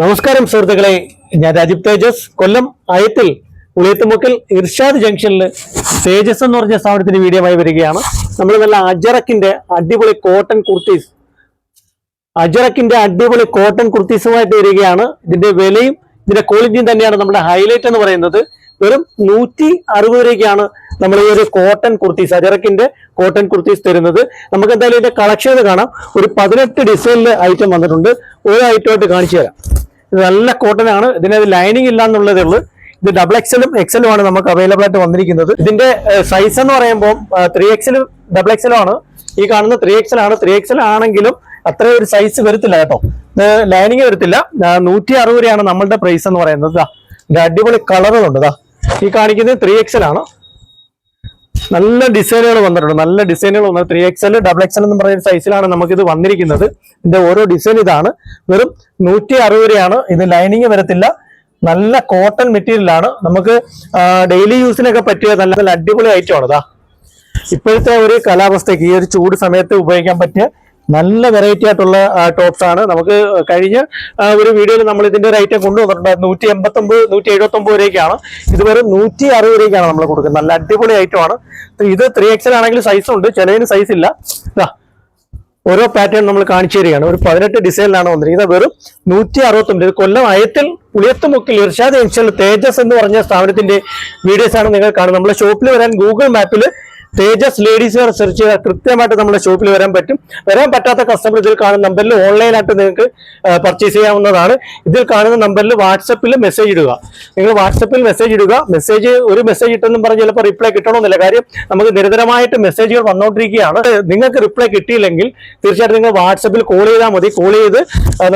നമസ്കാരം സുഹൃത്തുക്കളെ. ഞാൻ രാജീവ് തേജസ്. കൊല്ലം ആയത്തിൽ ഉളിയത്തുമുക്കിൽ ഇർഷാദ് ജംഗ്ഷനിൽ തേജസ് എന്ന് പറഞ്ഞ സ്ഥാപനത്തിന്റെ ആയി വരികയാണ്. നമ്മൾ നല്ല അജറക്കിന്റെ അടിപൊളി കോട്ടൺ കുർത്തീസ് അജറക്കിന്റെ അടിപൊളി കോട്ടൺ കുർത്തീസുമായിട്ട് വരികയാണ്. ഇതിന്റെ വിലയും ഇതിന്റെ ക്വാളിറ്റിയും തന്നെയാണ് നമ്മുടെ ഹൈലൈറ്റ് എന്ന് പറയുന്നത്. വെറും നൂറ്റി അറുപത് രൂപയ്ക്കാണ് നമ്മൾ ഈ ഒരു കോട്ടൺ കുർത്തീസ് അജറക്കിന്റെ കോട്ടൺ കുർത്തീസ് തരുന്നത്. നമുക്ക് എന്തായാലും ഇതിന്റെ കളക്ഷൻ കാണാം. ഒരു പതിനെട്ട് ഡിസൈനിൽ ഐറ്റം വന്നിട്ടുണ്ട്. ഓരോ ഐറ്റമായിട്ട് കാണിച്ചു തരാം. ഇത് നല്ല കോട്ടൺ ആണ്. ഇതിനത് ലൈനിങ് ഇല്ല എന്നുള്ളതേ ഉള്ളൂ. ഇത് ഡബിൾ എക്സലും എക്സലും ആണ് നമുക്ക് അവൈലബിൾ ആയിട്ട് വന്നിരിക്കുന്നത്. ഇതിന്റെ സൈസ് എന്ന് പറയുമ്പോൾ ത്രീ എക്സലും ഡബിൾ എക്സലും ആണ്. ഈ കാണുന്ന ത്രീ എക്സൽ ആണ് ത്രീ എക്സൽ ആണെങ്കിലും അത്ര ഒരു സൈസ് വരത്തില്ല കേട്ടോ. ലൈനിങ് വരത്തില്ല. നൂറ്റി അറുപത് രൂപയാണ് നമ്മളുടെ പ്രൈസ് എന്ന് പറയുന്നത്. അടിപൊളി കളറുകളുണ്ട് ഈ കാണിക്കുന്നത് ത്രീ എക്സൽ ആണ് നല്ല ഡിസൈനുകൾ വന്നിട്ടുണ്ട്. നല്ല ഡിസൈനുകൾ വന്നത് ത്രീ എക്സൽ ഡബിൾ എക്സൽ എന്ന് പറയുന്ന സൈസിലാണ് നമുക്കിത് വന്നിരിക്കുന്നത്. ഇതിന്റെ ഓരോ ഡിസൈൻ ഇതാണ്. വെറും നൂറ്റി അറുപത് രൂപയാണ്. ഇത് ലൈനിങ് വരത്തില്ല. നല്ല കോട്ടൺ മെറ്റീരിയൽ ആണ്. നമുക്ക് ഡെയിലി യൂസിനൊക്കെ പറ്റിയ നല്ല നല്ല അടിപൊളി ഐറ്റം ആണ്. ഇതാ ഇപ്പോഴത്തെ ഒരു കാലാവസ്ഥയ്ക്ക് ഈ ഒരു ചൂട് സമയത്ത് ഉപയോഗിക്കാൻ പറ്റിയ നല്ല വെറൈറ്റി ആയിട്ടുള്ള ടോപ്സ് ആണ്. നമുക്ക് കഴിഞ്ഞ ഒരു വീഡിയോയിൽ നമ്മൾ ഇതിന്റെ റേറ്റ് കൊണ്ടുവന്നിട്ടുണ്ട് നൂറ്റി എൺപത്തി ഒമ്പത് നൂറ്റി എഴുപത്തി ഒമ്പത് രൂപയ്ക്കാണ്. ഇതുവരെ നൂറ്റി അറുപത് രൂപയ്ക്കാണ് നമ്മൾ കൊടുക്കുന്നത്. നല്ല അടിപൊളി ഐറ്റം ആണ്. ഇത് ത്രീ എക്സൽ ആണെങ്കിൽ സൈസ് ഉണ്ട്. ചിലതിന് സൈസ് ഇല്ല. ഓരോ പാറ്റേൺ നമ്മൾ കാണിച്ചു തരികയാണ്. ഒരു പതിനെട്ട് ഡിസൈനിലാണ് വന്നിരിക്കുന്നത്. വെറും നൂറ്റി അറുപത്തൊമ്പത് കൊല്ലം അയത്തിൽ പുളിയത്തുമുക്കിൽ ഇർഷാദ് ജംഗ്ഷനിൽ തേജസ് എന്ന് പറഞ്ഞ സ്ഥാപനത്തിന്റെ വീഡിയോസ് ആണ് നിങ്ങൾ കാണുന്നത്. നമ്മുടെ ഷോപ്പിൽ വരാൻ ഗൂഗിൾ മാപ്പിൽ തേജസ് ലേഡീസ് വെയർ സെർച്ച് ചെയ്താൽ കൃത്യമായിട്ട് നമ്മുടെ ഷോപ്പിൽ വരാൻ പറ്റും. വരാൻ പറ്റാത്ത കസ്റ്റമർ ഇതിൽ കാണുന്ന നമ്പറിൽ ഓൺലൈനായിട്ട് നിങ്ങൾക്ക് പർച്ചേസ് ചെയ്യാവുന്നതാണ്. ഇതിൽ കാണുന്ന നമ്പറിൽ വാട്സപ്പിൽ മെസ്സേജ് ഇടുക. നിങ്ങൾ വാട്സപ്പിൽ മെസ്സേജ് ഇടുക. മെസ്സേജ് ഒരു മെസ്സേജ് ഇട്ടെന്നും പറഞ്ഞ് ചിലപ്പോൾ റിപ്ലൈ കിട്ടണമെന്നില്ല. കാര്യം നമുക്ക് നിരന്തരമായിട്ട് മെസ്സേജുകൾ വന്നുകൊണ്ടിരിക്കുകയാണ് നിങ്ങൾക്ക് റിപ്ലൈ കിട്ടിയില്ലെങ്കിൽ തീർച്ചയായിട്ടും നിങ്ങൾ വാട്സപ്പിൽ കോൾ ചെയ്താൽ മതി. കോൾ ചെയ്ത്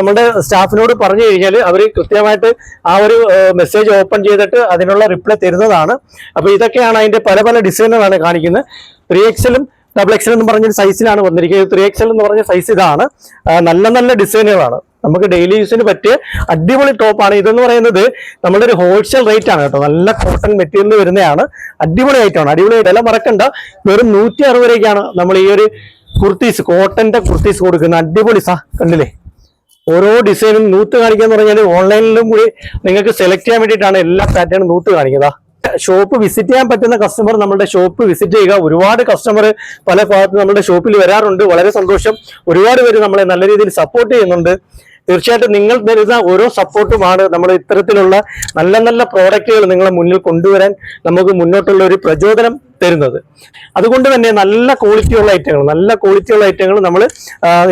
നമ്മുടെ സ്റ്റാഫിനോട് പറഞ്ഞു കഴിഞ്ഞാൽ അവർ കൃത്യമായിട്ട് ആ ഒരു മെസ്സേജ് ഓപ്പൺ ചെയ്തിട്ട് അതിനുള്ള റിപ്ലൈ തരുന്നതാണ്. അപ്പോൾ ഇതൊക്കെയാണ് അതിന്റെ പല പല ഡിസൈനുകളാണ് കാണിക്കുന്നത്. ത്രീ എക്സലും ഡബിൾ എക്സൽ എന്ന് പറഞ്ഞ സൈസിലാണ് വന്നിരിക്കുന്നത്. ത്രീ എക്സൽ എന്ന് പറഞ്ഞ സൈസ് ഇതാണ്. നല്ല നല്ല ഡിസൈനുകളാണ് നമുക്ക് ഡെയിലി യൂസിന് പറ്റിയ അടിപൊളി ടോപ്പാണ് ഇതെന്ന് പറയുന്നത് നമ്മുടെ ഒരു ഹോൾസെയിൽ റേറ്റ് ആണ് കേട്ടോ. നല്ല കോട്ടൺ മെറ്റീരിയൽ വരുന്നതാണ്. അടിപൊളി ആയിട്ടാണ് അടിപൊളി വില മറക്കണ്ട. വെറും നൂറ്റി അറുപത് രൂപയ്ക്കാണ് നമ്മൾ ഈ ഒരു കുർത്തീസ് കോട്ടന്റെ കുർത്തീസ് കൊടുക്കുന്ന അടിപൊളി. സാ കണ്ടില്ലേ? ഓരോ ഡിസൈനും നൂത്ത് കാണിക്കുക എന്ന് പറഞ്ഞാൽ ഓൺലൈനിലും കൂടി നിങ്ങൾക്ക് സെലക്ട് ചെയ്യാൻ വേണ്ടിയിട്ടാണ് എല്ലാ പാറ്റേണും നൂത്ത് കാണിക്കുന്നത്. ഷോപ്പ് വിസിറ്റ് ചെയ്യാൻ പറ്റുന്ന കസ്റ്റമർ നമ്മുടെ ഷോപ്പ് വിസിറ്റ് ചെയ്യുക. ഒരുപാട് കസ്റ്റമർ പല ഭാഗത്ത് നമ്മുടെ ഷോപ്പിൽ വരാറുണ്ട്. വളരെ സന്തോഷം. ഒരുപാട് പേര് നമ്മളെ നല്ല രീതിയിൽ സപ്പോർട്ട് ചെയ്യുന്നുണ്ട്. തീർച്ചയായിട്ടും നിങ്ങൾ തരുന്ന ഓരോ സപ്പോർട്ടുമാണ് നമ്മൾ ഇത്തരത്തിലുള്ള നല്ല നല്ല പ്രോഡക്റ്റുകൾ നിങ്ങളെ മുന്നിൽ കൊണ്ടുവരാൻ നമുക്ക് മുന്നോട്ടുള്ള ഒരു പ്രചോദനം തരുന്നത്. അതുകൊണ്ട് തന്നെ നല്ല ക്വാളിറ്റിയുള്ള ഐറ്റങ്ങൾ നല്ല ക്വാളിറ്റിയുള്ള ഐറ്റങ്ങൾ നമ്മൾ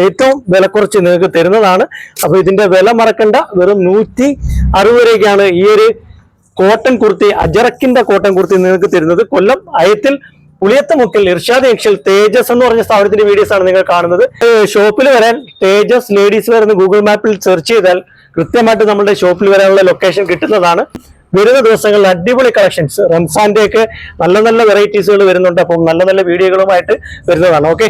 ഏറ്റവും വില കുറച്ച് നിങ്ങൾക്ക് തരുന്നതാണ്. അപ്പോൾ ഇതിന്റെ വില മറക്കണ്ട. വെറും നൂറ്റി അറുപത് രൂപയ്ക്കാണ് ഈ ഒരു കോട്ടൺ കുർത്തി അജറക്കിന്റെ കോട്ടൺ കുർത്തി നിങ്ങൾക്ക് തരുന്നത് കൊല്ലം അയത്തിൽ പുളിയത്തുമുക്കിൽ ഇർഷാദ് എക്ഷൽ തേജസ് എന്ന് പറഞ്ഞ സ്ഥാപനത്തിന്റെ വീഡിയോസ് ആണ് നിങ്ങൾ കാണുന്നത്. ഷോപ്പിൽ വരാൻ തേജസ് ലേഡീസ് വെയർ എന്ന് ഗൂഗിൾ മാപ്പിൽ സെർച്ച് ചെയ്താൽ കൃത്യമായിട്ട് നമ്മുടെ ഷോപ്പിൽ വരാനുള്ള ലൊക്കേഷൻ കിട്ടുന്നതാണ്. വരുന്ന ദിവസങ്ങളിൽ അടിപൊളി കളക്ഷൻസ് റംസാന്റെ ഒക്കെ നല്ല നല്ല വെറൈറ്റീസുകൾ വരുന്നുണ്ട്. അപ്പം നല്ല നല്ല വീഡിയോകളുമായിട്ട് വരുന്നതാണ്. ഓക്കെ